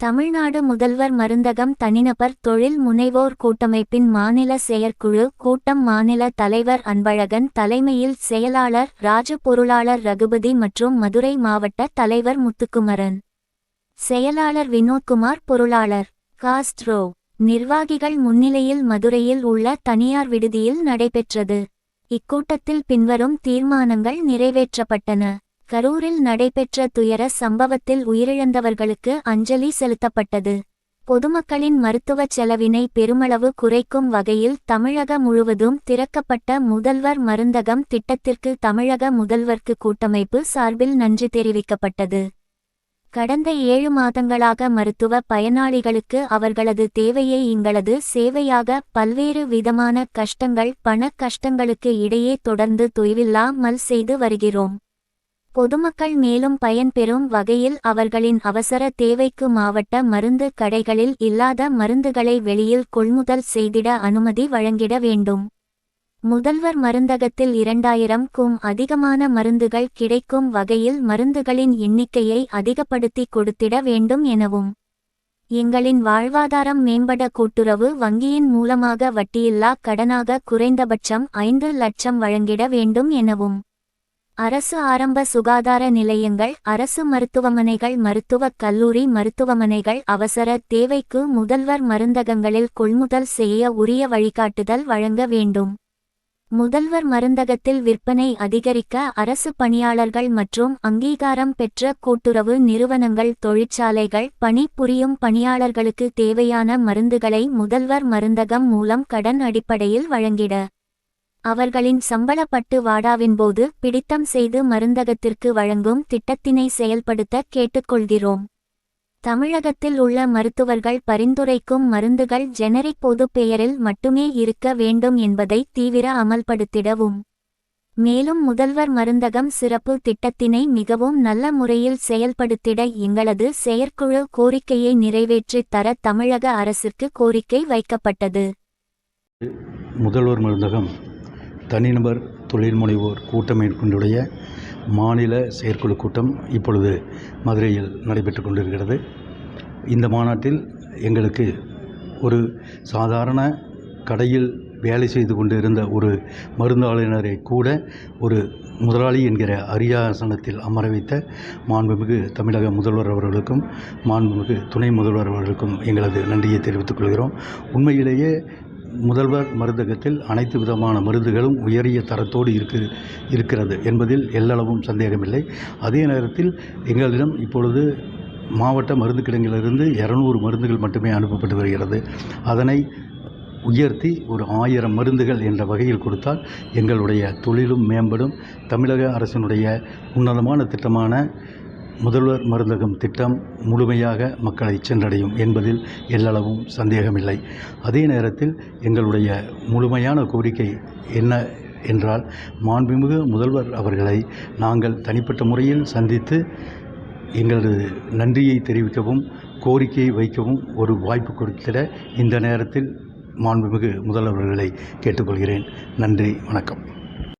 தமிழ்நாடு முதல்வர் மருந்தகம் தனிநபர் தொழில் முனைவோர் கூட்டமைப்பின் மாநில செயற்குழு கூட்டம் மாநில தலைவர் அன்பழகன் தலைமையில் செயலாளர் ராஜ பொருளாளர் ரகுபதி மற்றும் மதுரை மாவட்ட தலைவர் முத்துக்குமரன். செயலாளர் வினோத்குமார் பொருளாளர். காஸ்ட்ரோ. நிர்வாகிகள் முன்னிலையில் மதுரையில் உள்ள தனியார் விடுதியில் நடைபெற்றது. இக்கூட்டத்தில் பின்வரும் தீர்மானங்கள் நிறைவேற்றப்பட்டன. கரூரில் நடைபெற்ற துயர சம்பவத்தில் உயிரிழந்தவர்களுக்கு அஞ்சலி செலுத்தப்பட்டது. பொதுமக்களின் மருத்துவச் செலவினை பெருமளவு குறைக்கும் வகையில் தமிழக முழுவதும் திறக்கப்பட்ட முதல்வர் மருந்தகம் திட்டத்திற்கு தமிழக முதல்வர்க்கு கூட்டமைப்பு சார்பில் நன்றி தெரிவிக்கப்பட்டது. கடந்த ஏழு மாதங்களாக மருத்துவ பயனாளிகளுக்கு அவர்களது தேவையை எங்களது சேவையாக பல்வேறு விதமான கஷ்டங்கள் பண கஷ்டங்களுக்கு இடையே தொடர்ந்து தொய்வில்லாமல் செய்து வருகிறோம். பொதுமக்கள் மேலும் பயன்பெறும் வகையில் அவர்களின் அவசர தேவைக்கு மாவட்ட மருந்து கடைகளில் இல்லாத மருந்துகளை வெளியில் கொள்முதல் செய்திட அனுமதி வழங்கிட வேண்டும். முதல்வர் மருந்தகத்தில் இரண்டாயிரம்க்கும் அதிகமான மருந்துகள் கிடைக்கும் வகையில் மருந்துகளின் எண்ணிக்கையை அதிகப்படுத்தி கொடுத்திட வேண்டும் எனவும் எங்களின் வாழ்வாதாரம் மேம்பட கூட்டுறவு வங்கியின் மூலமாக வட்டியில்லா கடனாக குறைந்தபட்சம் ஐந்து லட்சம் வழங்கிட வேண்டும் எனவும் அரசு ஆரம்ப சுகாதார நிலையங்கள் அரசு மருத்துவமனைகள் மருத்துவக் கல்லூரி மருத்துவமனைகள் அவசர தேவைக்கு முதல்வர் மருந்தகங்களில் கொள்முதல் செய்ய உரிய வழிகாட்டுதல் வழங்க வேண்டும். முதல்வர் மருந்தகத்தில் விற்பனை அதிகரிக்க அரசு பணியாளர்கள் மற்றும் அங்கீகாரம் பெற்ற கூட்டுறவு நிறுவனங்கள் தொழிற்சாலைகள் பணிபுரியும் பணியாளர்களுக்கு தேவையான மருந்துகளை முதல்வர் மருந்தகம் மூலம் கடன் அடிப்படையில் வழங்கிட. அவர்களின் சம்பளப்பட்டு வாடாவின்போது பிடித்தம் செய்து மருந்தகத்திற்கு வழங்கும் திட்டத்தினை செயல்படுத்த கேட்டுக்கொள்கிறோம். தமிழகத்தில் உள்ள மருத்துவர்கள் பரிந்துரைக்கும் மருந்துகள் ஜெனரிக் பொது பெயரில் மட்டுமே இருக்க வேண்டும் என்பதை தீவிர அமல்படுத்திடவும். மேலும் முதல்வர் மருந்தகம் சிறப்பு திட்டத்தினை மிகவும் நல்ல முறையில் செயல்படுத்திட எங்களது செயற்குழு கோரிக்கையை நிறைவேற்றித் தர தமிழக அரசிற்கு கோரிக்கை வைக்கப்பட்டது. முதல்வர் மருந்தகம் தனிநபர் தொழில் முனைவோர் கூட்டமைப்பினுடைய மாநில செயற்குழு கூட்டம் இப்பொழுது மதுரையில் நடைபெற்று கொண்டிருக்கிறது. இந்த மாநாட்டில் எங்களுக்கு ஒரு சாதாரண கடையில் வேலை செய்து கொண்டு இருந்த ஒரு மருந்தாளினரை கூட ஒரு முதலாளி என்கிற அரியாசனத்தில் அமர வைத்த மாண்புமிகு தமிழக முதல்வர் அவர்களுக்கும் மாண்புமிகு துணை முதல்வர் அவர்களுக்கும் எங்களது நன்றியை தெரிவித்துக் கொள்கிறோம். உண்மையிலேயே முதல்வர் மருந்தகத்தில் அனைத்து விதமான மருந்துகளும் உயரிய தரத்தோடு இருக்கு இருக்கிறது என்பதில் எல்லளவும் சந்தேகமில்லை. அதே நேரத்தில் எங்களிடம் இப்பொழுது மாவட்ட மருந்து கிடங்கிலிருந்து இரநூறு மருந்துகள் மட்டுமே அனுப்பப்பட்டு வருகிறது. அதனை உயர்த்தி ஒரு ஆயிரம் மருந்துகள் என்ற வகையில் கொடுத்தால் எங்களுடைய தொழிலும் மேம்படும். தமிழக அரசினுடைய உன்னதமான திட்டமான முதல்வர் மருந்தகம் திட்டம் முழுமையாக மக்களை சென்றடையும் என்பதில் எல்லளவும் சந்தேகமில்லை. அதே நேரத்தில் எங்களுடைய முழுமையான கோரிக்கை என்ன என்றால் மாண்புமிகு முதல்வர் அவர்களை நாங்கள் தனிப்பட்ட முறையில் சந்தித்து எங்களது நன்றியை தெரிவிக்கவும் கோரிக்கையை வைக்கவும் ஒரு வாய்ப்பு கொடுத்திட இந்த நேரத்தில் மாண்புமிகு முதல்வர்களை கேட்டுக்கொள்கிறேன். நன்றி வணக்கம்.